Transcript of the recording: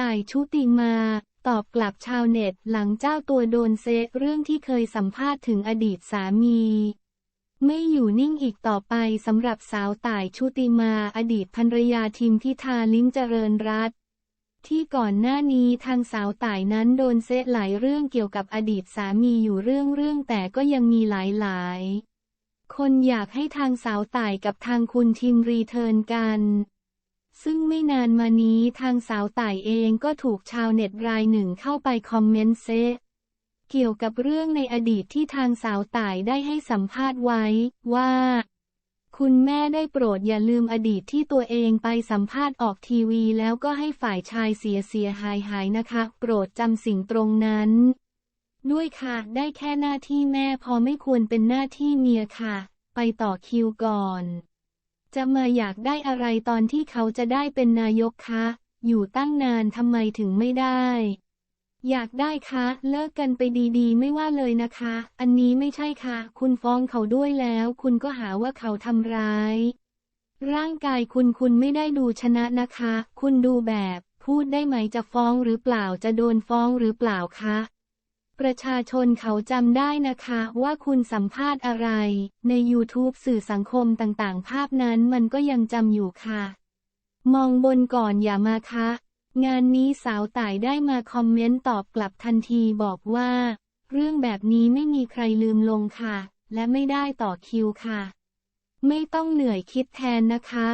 ต่ายชุติมา ตอบกลับชาวเน็ตหลังเจ้าตัวโดนเซะเรื่องที่เคยสัมภาษณ์ถึงอดีตสามี ไม่อยู่นิ่งอีกต่อไปสำหรับสาวต่ายชุติมาอดีตภรรยาทิมพิธาลิ้มเจริญรัตที่ก่อนหน้านี้ทางสาวต่ายนั้นโดนเซะหลายเรื่องเกี่ยวกับอดีตสามีอยู่เรื่องเรื่องแต่ก็ยังมีหลายหลายๆคนอยากให้ทางสาวต่ายกับทางคุณทิมรีเทิร์นกัน ซึ่งไม่นานมานี้ทางสาวต่ายเองก็ถูกชาวเน็ตรายหนึ่งเข้าไปคอมเมนต์เซะเกี่ยวกับเรื่องในอดีตที่ทางสาวต่ายได้ให้สัมภาษณ์ไว้ว่า คุณแม่ได้โปรดอย่าลืมอดีตที่ตัวเองไปสัมภาษณ์ออกทีวีแล้วก็ให้ฝ่ายชายเสียเสียหายหายนะคะ โปรดจำสิ่งตรงนั้น ด้วยค่ะได้แค่หน้าที่แม่พอไม่ควรเป็นหน้าที่เมียค่ะ ไปต่อคิวก่อน จะมาอยากได้อะไรตอนที่เขาจะได้เป็นนายกคะ อยู่ตั้งนานทำไมถึงไม่ได้ อยากได้คะ เลิกกันไปดีๆ ไม่ว่าเลยนะคะ อันนี้ไม่ใช่ค่ะ คุณฟ้องเขาด้วยแล้ว คุณก็หาว่าเขาทำร้าย ร่างกายคุณคุณไม่ได้ดูชนะนะคะ คุณดูแบบ พูดได้ไหมจะฟ้องหรือเปล่าจะโดนฟ้องหรือเปล่าคะ ประชาชนเขาจำได้นะคะว่าคุณสัมภาษณ์อะไร ใน YouTube สื่อสังคมต่างๆ ภาพนั้นมันก็ยังจำอยู่ค่ะ มองบนก่อนอย่ามาคะ งานนี้สาวต่ายได้มาคอมเมนต์ตอบกลับทันทีบอกว่า เรื่องแบบนี้ไม่มีใครลืมลงค่ะ และไม่ได้ต่อคิวค่ะ ไม่ต้องเหนื่อยคิดแทนนะคะ